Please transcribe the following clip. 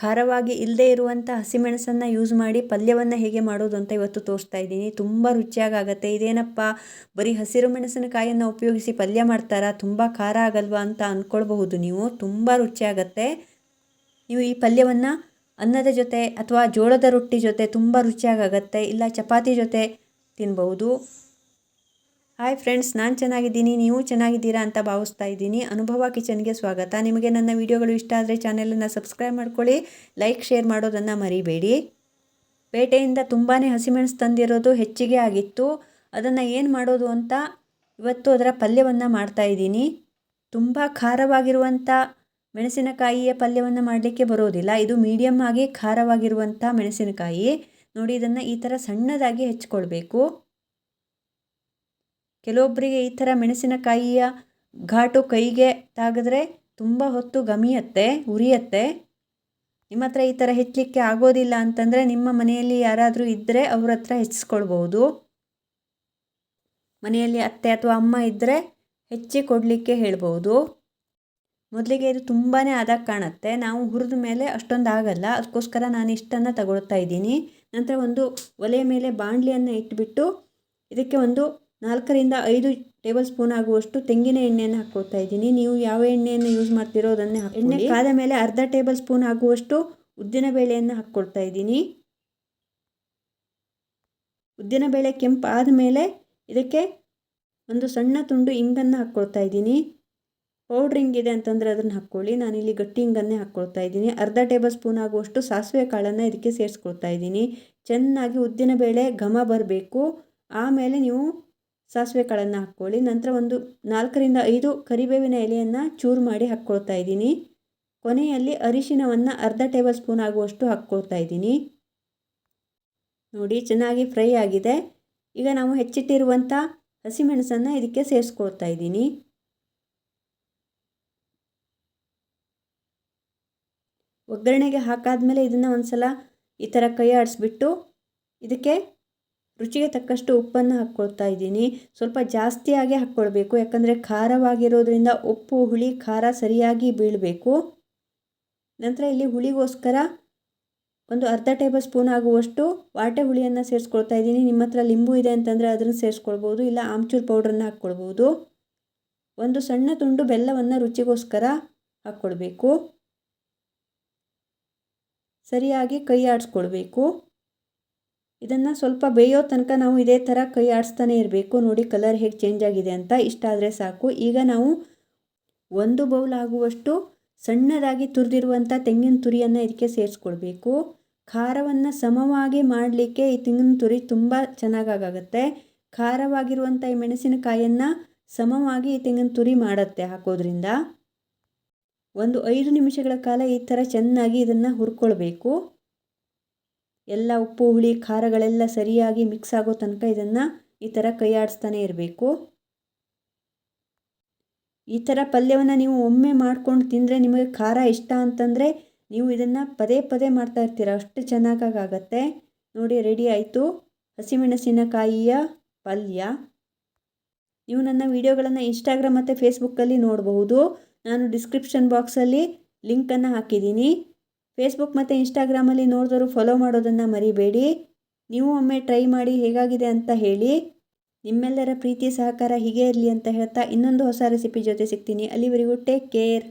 ಖಾರವಾಗಿ ಇಲ್ಲದೆ ಇರುವಂಥ ಹಸಿಮೆಣಸನ್ನು ಯೂಸ್ ಮಾಡಿ ಪಲ್ಯವನ್ನು ಹೇಗೆ ಮಾಡೋದು ಅಂತ ಇವತ್ತು ತೋರಿಸ್ತಾ ಇದ್ದೀನಿ. ತುಂಬ ರುಚಿಯಾಗತ್ತೆ ಇದೇನಪ್ಪ, ಬರೀ ಹಸಿರು ಮೆಣಸಿನಕಾಯಿಯನ್ನು ಉಪಯೋಗಿಸಿ ಪಲ್ಯ ಮಾಡ್ತಾರಾ? ತುಂಬ ಖಾರ ಆಗಲ್ವಾ ಅಂತ ಅಂದ್ಕೊಳ್ಬಹುದು ನೀವು. ತುಂಬ ರುಚಿಯಾಗತ್ತೆ ನೀವು ಈ ಪಲ್ಯವನ್ನು ಅನ್ನದ ಜೊತೆ ಅಥವಾ ಜೋಳದ ರೊಟ್ಟಿ ಜೊತೆ ತುಂಬ ರುಚಿಯಾಗತ್ತೆ ಇಲ್ಲ ಚಪಾತಿ ಜೊತೆ ತಿನ್ಬಹುದು. ಹಾಯ್ ಫ್ರೆಂಡ್ಸ್ ನಾನು ಚೆನ್ನಾಗಿದ್ದೀನಿ, ನೀವು ಚೆನ್ನಾಗಿದ್ದೀರಾ ಅಂತ ಭಾವಿಸ್ತಾ ಇದ್ದೀನಿ. ಅನುಭವ ಕಿಚನ್ಗೆ ಸ್ವಾಗತ. ನಿಮಗೆ ನನ್ನ ವಿಡಿಯೋಗಳು ಇಷ್ಟ ಆದರೆ ಚಾನೆಲನ್ನು ಸಬ್ಸ್ಕ್ರೈಬ್ ಮಾಡ್ಕೊಳ್ಳಿ, ಲೈಕ್, ಶೇರ್ ಮಾಡೋದನ್ನು ಮರಿಬೇಡಿ. ಪೇಟೆಯಿಂದ ತುಂಬಾ ಹಸಿಮೆಣಸು ತಂದಿರೋದು ಹೆಚ್ಚಿಗೆ ಆಗಿತ್ತು. ಅದನ್ನು ಏನು ಮಾಡೋದು ಅಂತ ಇವತ್ತು ಅದರ ಪಲ್ಯವನ್ನು ಮಾಡ್ತಾಯಿದ್ದೀನಿ ತುಂಬ ಖಾರವಾಗಿರುವಂಥ ಮೆಣಸಿನಕಾಯಿಯ ಪಲ್ಯವನ್ನು ಮಾಡಲಿಕ್ಕೆ ಬರೋದಿಲ್ಲ. ಇದು ಮೀಡಿಯಮ್ ಆಗಿ ಖಾರವಾಗಿರುವಂಥ ಮೆಣಸಿನಕಾಯಿ. ನೋಡಿ, ಇದನ್ನು ಈ ಥರ ಸಣ್ಣದಾಗಿ ಹೆಚ್ಕೊಳ್ಬೇಕು. ಕೆಲವೊಬ್ಬರಿಗೆ ಈ ಥರ ಮೆಣಸಿನಕಾಯಿಯ ಘಾಟು ಕೈಗೆ ತಾಗಿದ್ರೆ ತುಂಬ ಹೊತ್ತು ಗಮಿಯತ್ತೆ, ಉರಿಯತ್ತೆ. ನಿಮ್ಮ ಹತ್ರ ಈ ಥರ ಹೆಚ್ಚಲಿಕ್ಕೆ ಆಗೋದಿಲ್ಲ ಅಂತಂದರೆ ನಿಮ್ಮ ಮನೆಯಲ್ಲಿ ಯಾರಾದರೂ ಇದ್ದರೆ ಅವ್ರ ಹತ್ರ ಹೆಚ್ಚಿಸ್ಕೊಳ್ಬೋದು ಮನೆಯಲ್ಲಿ ಅತ್ತೆ ಅಥವಾ ಅಮ್ಮ ಇದ್ದರೆ ಹೆಚ್ಚಿ ಕೊಡಲಿಕ್ಕೆ ಹೇಳ್ಬೋದು ಮೊದಲಿಗೆ ಇದು ತುಂಬಾ ಆದಾಗ ಕಾಣುತ್ತೆ. ನಾವು ಹುರಿದ ಮೇಲೆ ಅಷ್ಟೊಂದು ಆಗಲ್ಲ. ಅದಕ್ಕೋಸ್ಕರ ನಾನು ಇಷ್ಟನ್ನು ತಗೊಳ್ತಾ ಇದ್ದೀನಿ. ನಂತರ ಒಂದು ಒಲೆಯ ಮೇಲೆ ಬಾಣಲಿಯನ್ನು ಇಟ್ಬಿಟ್ಟು ಇದಕ್ಕೆ ಒಂದು ನಾಲ್ಕರಿಂದ ಐದು ಟೇಬಲ್ ಸ್ಪೂನ್ ಆಗುವಷ್ಟು ತೆಂಗಿನ ಎಣ್ಣೆಯನ್ನು ಹಾಕ್ಕೊಳ್ತಾ ಇದ್ದೀನಿ. ನೀವು ಯಾವ ಎಣ್ಣೆಯನ್ನು ಯೂಸ್ ಮಾಡ್ತಿರೋ ಅದನ್ನೇ ಎಣ್ಣೆ ಕಾದ ಮೇಲೆ ಅರ್ಧ ಟೇಬಲ್ ಸ್ಪೂನ್ ಆಗುವಷ್ಟು ಉದ್ದಿನ ಬೇಳೆಯನ್ನು ಹಾಕ್ಕೊಳ್ತಾ ಇದ್ದೀನಿ. ಉದ್ದಿನ ಬೇಳೆ ಕೆಂಪು ಆದಮೇಲೆ ಇದಕ್ಕೆ ಒಂದು ಸಣ್ಣ ತುಂಡು ಇಂಗನ್ನು ಹಾಕ್ಕೊಳ್ತಾ ಇದ್ದೀನಿ. ಪೌಡ್ರ್ ಹಿಂಗಿದೆ ಅಂತಂದರೆ ಅದನ್ನು ಹಾಕ್ಕೊಳ್ಳಿ. ಇಲ್ಲಿ ಗಟ್ಟಿ ಹಿಂಗನ್ನೇ ಹಾಕ್ಕೊಳ್ತಾ ಇದ್ದೀನಿ. ಅರ್ಧ ಟೇಬಲ್ ಸ್ಪೂನ್ ಆಗುವಷ್ಟು ಸಾಸಿವೆ ಕಾಳನ್ನು ಇದಕ್ಕೆ ಸೇರಿಸ್ಕೊಳ್ತಾ ಇದ್ದೀನಿ. ಚೆನ್ನಾಗಿ ಉದ್ದಿನ ಬೇಳೆ ಘಮ ಬರಬೇಕು. ಆಮೇಲೆ ನೀವು ಸಾಸಿವೆ ಕಾಳನ್ನು ಹಾಕ್ಕೊಳ್ಳಿ. ನಂತರ ಒಂದು ನಾಲ್ಕರಿಂದ ಐದು ಕರಿಬೇವಿನ ಎಲೆಯನ್ನು ಚೂರು ಮಾಡಿ ಹಾಕ್ಕೊಳ್ತಾ ಇದ್ದೀನಿ. ಕೊನೆಯಲ್ಲಿ ಅರಿಶಿನವನ್ನು ಅರ್ಧ ಟೇಬಲ್ ಸ್ಪೂನ್ ಆಗುವಷ್ಟು ಹಾಕ್ಕೊಳ್ತಾ ಇದ್ದೀನಿ. ನೋಡಿ, ಚೆನ್ನಾಗಿ ಫ್ರೈ ಆಗಿದೆ. ಈಗ ನಾವು ಹೆಚ್ಚಿಟ್ಟಿರುವಂಥ ಹಸಿಮೆಣಸನ್ನು ಇದಕ್ಕೆ ಸೇರಿಸ್ಕೊಳ್ತಾ ಇದ್ದೀನಿ. ಒಗ್ಗರಣೆಗೆ ಹಾಕಾದ್ಮೇಲೆ ಇದನ್ನು ಒಂದು ಸಲ ಈ ಥರ ಕೈ ಆಡಿಸ್ಬಿಟ್ಟು ಇದಕ್ಕೆ ರುಚಿಗೆ ತಕ್ಕಷ್ಟು ಉಪ್ಪನ್ನು ಹಾಕ್ಕೊಳ್ತಾ ಇದ್ದೀನಿ. ಸ್ವಲ್ಪ ಜಾಸ್ತಿಯಾಗಿ ಹಾಕ್ಕೊಳ್ಬೇಕು. ಯಾಕಂದರೆ ಖಾರವಾಗಿರೋದ್ರಿಂದ ಉಪ್ಪು, ಹುಳಿ, ಖಾರ ಸರಿಯಾಗಿ ಬೀಳಬೇಕು. ನಂತರ ಇಲ್ಲಿ ಹುಳಿಗೋಸ್ಕರ ಒಂದು ಅರ್ಧ ಟೇಬಲ್ ಸ್ಪೂನ್ ಆಗುವಷ್ಟು ವಾಟೆ ಹುಳಿಯನ್ನು ಸೇರಿಸ್ಕೊಳ್ತಾ ಇದ್ದೀನಿ. ನಿಮ್ಮ ಹತ್ರ ಲಿಂಬು ಇದೆ ಅಂತಂದರೆ ಅದನ್ನು ಸೇರಿಸ್ಕೊಳ್ಬೋದು, ಇಲ್ಲ ಆಮ್ಚೂರ್ ಪೌಡ್ರನ್ನು ಹಾಕ್ಕೊಳ್ಬೋದು. ಒಂದು ಸಣ್ಣ ತುಂಡು ಬೆಲ್ಲವನ್ನು ರುಚಿಗೋಸ್ಕರ ಹಾಕ್ಕೊಳ್ಬೇಕು. ಸರಿಯಾಗಿ ಕೈ ಆಡಿಸ್ಕೊಳ್ಬೇಕು. ಇದನ್ನು ಸ್ವಲ್ಪ ಬೇಯೋ ತನಕ ನಾವು ಇದೇ ಥರ ಕೈ ಆಡಿಸ್ತಾನೆ ಇರಬೇಕು. ನೋಡಿ ಕಲರ್ ಹೇಗೆ ಚೇಂಜ್ ಆಗಿದೆ ಅಂತ. ಇಷ್ಟ ಆದರೆ ಸಾಕು. ಈಗ ನಾವು ಒಂದು ಬೌಲ್ ಆಗುವಷ್ಟು ಸಣ್ಣದಾಗಿ ತುರಿದಿರುವಂಥ ತೆಂಗಿನ ತುರಿಯನ್ನು ಇದಕ್ಕೆ ಸೇರಿಸ್ಕೊಳ್ಬೇಕು. ಖಾರವನ್ನು ಸಮವಾಗಿ ಮಾಡಲಿಕ್ಕೆ ಈ ತೆಂಗಿನ ತುರಿ ತುಂಬ ಚೆನ್ನಾಗಾಗುತ್ತೆ. ಖಾರವಾಗಿರುವಂಥ ಈ ಮೆಣಸಿನಕಾಯನ್ನು ಸಮವಾಗಿ ಈ ತೆಂಗಿನ ತುರಿ ಮಾಡುತ್ತೆ ಹಾಕೋದ್ರಿಂದ. ಒಂದು ಐದು ನಿಮಿಷಗಳ ಕಾಲ ಈ ಥರ ಚೆನ್ನಾಗಿ ಇದನ್ನು ಹುರ್ಕೊಳ್ಬೇಕು. ಎಲ್ಲ ಉಪ್ಪು, ಹುಳಿ, ಖಾರಗಳೆಲ್ಲ ಸರಿಯಾಗಿ ಮಿಕ್ಸ್ ಆಗೋ ತನಕ ಇದನ್ನು ಈ ಥರ ಕೈ ಆಡಿಸ್ತಾನೆ ಇರಬೇಕು. ಈ ಥರ ಪಲ್ಯವನ್ನು ನೀವು ಒಮ್ಮೆ ಮಾಡ್ಕೊಂಡು ತಿಂದರೆ ನಿಮಗೆ ಖಾರ ಇಷ್ಟ ಅಂತಂದರೆ ನೀವು ಇದನ್ನು ಪದೇ ಪದೇ ಮಾಡ್ತಾ ಇರ್ತೀರ, ಅಷ್ಟು ಚೆನ್ನಾಗಾಗತ್ತೆ. ನೋಡಿ ರೆಡಿ ಆಯಿತು. ಹಸಿಮೆಣಸಿನಕಾಯಿಯ ಪಲ್ಯ. ನೀವು ನನ್ನ ವಿಡಿಯೋಗಳನ್ನು ಇನ್ಸ್ಟಾಗ್ರಾಮ್ ಮತ್ತು ಫೇಸ್ಬುಕ್ಕಲ್ಲಿ ನೋಡಬಹುದು. ನಾನು ಡಿಸ್ಕ್ರಿಪ್ಷನ್ ಬಾಕ್ಸಲ್ಲಿ ಲಿಂಕನ್ನು ಹಾಕಿದ್ದೀನಿ. ಫೇಸ್ಬುಕ್ ಮತ್ತು ಇನ್ಸ್ಟಾಗ್ರಾಮಲ್ಲಿ ನೋಡಿದವರು ಫಾಲೋ ಮಾಡೋದನ್ನು ಮರಿಬೇಡಿ. ನೀವು ಒಮ್ಮೆ ಟ್ರೈ ಮಾಡಿ ಹೇಗಾಗಿದೆ ಅಂತ ಹೇಳಿ. ನಿಮ್ಮೆಲ್ಲರ ಪ್ರೀತಿ ಸಹಕಾರ ಹೀಗೆ ಇರಲಿ ಅಂತ ಹೇಳ್ತಾ ಇನ್ನೊಂದು ಹೊಸ ರೆಸಿಪಿ ಜೊತೆ ಸಿಗ್ತೀನಿ. ಅಲ್ಲಿವರೆಗೂ ಟೇಕ್ ಕೇರ್